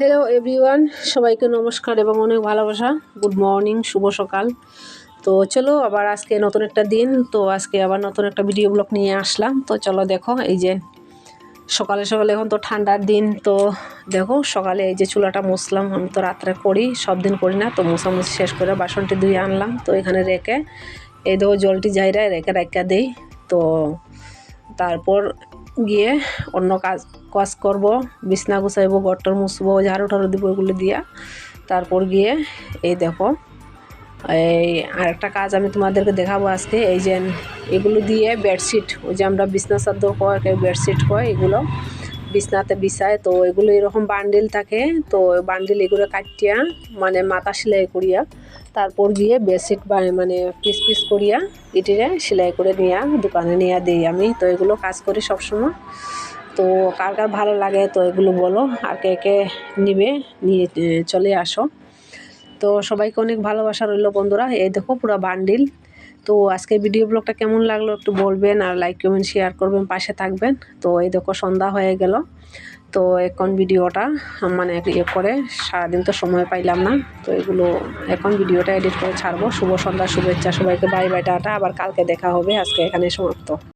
Hello everyone সবাইকে নমস্কার এবং অনেক ভালোবাসা। গুড মর্নিং শুভ সকাল। তো চলো, আবার আজকে নতুন একটা দিন। তো আজকে আবার নতুন একটা ভিডিও ব্লগ নিয়ে আসলাম। তো চলো দেখো, এই যে সকালে সকালে এখন তো ঠান্ডার দিন। তো দেখো, সকালে এই যে চুলাটা মুছলাম। আমি তো রাত্রে করি, সব দিন করি না। তো মুছামুছি শেষ করে বাসনটি ধুয়ে আনলাম। তো এখানে রেখে, এই দেখো জলটি যাইরায় রেখে রেখে দিই। তো তারপর গিয়ে অন্য কাজ কাজ করব, বিছনা গুছাইব, ঘরটর মুছবো, ঝাড়ু ঠাড়ু দিব এগুলো দিয়া। তারপর গিয়ে এই দেখো, এই আরেকটা কাজ আমি তোমাদেরকে দেখাবো আজকে, এই যে এগুলো দিয়ে বেডশিট ওই যে আমরা বিছনা চাদর কয় বেডশিট কয়, এগুলো বিছনাতে বিছায়, তো এগুলো এরকম বান্ডিল থাকে, তো বান্ডিল এগুলো কাটিয়া মানে মাথা সেলাই করিয়া, তারপর গিয়ে বেডশিট মানে পিস পিস করিয়া, ইটিরে সেলাই করে নিয়ে, দোকানে নিয়ে দিই আমি। তো এগুলো কাজ করি সবসময়। তো কার কার ভালো লাগে, তো এগুলো বলো। আর কে কে নিবে, নিয়ে চলে আসো। তো সবাইকে অনেক ভালোবাসা রইল বন্ধুরা। এই দেখো পুরো বান্ডিল তো আজকে ভিডিও ব্লগটা কেমন লাগল একটু বলবেন আর লাইক কমেন্ট শেয়ার করবেন, পাশে থাকবেন। তো এই দেখো সন্ধ্যা হয়ে গেল। তো এখন ভিডিওটা মানে ইয়ে করে সারাদিন তো সময় পাইলাম না। তো এগুলো এখন ভিডিওটা এডিট করে ছাড়বো। শুভ সন্ধ্যা, শুভেচ্ছা সবাইকে। Bye bye tata. আবার কালকে দেখা হবে। আজকে এখানে সমাপ্ত।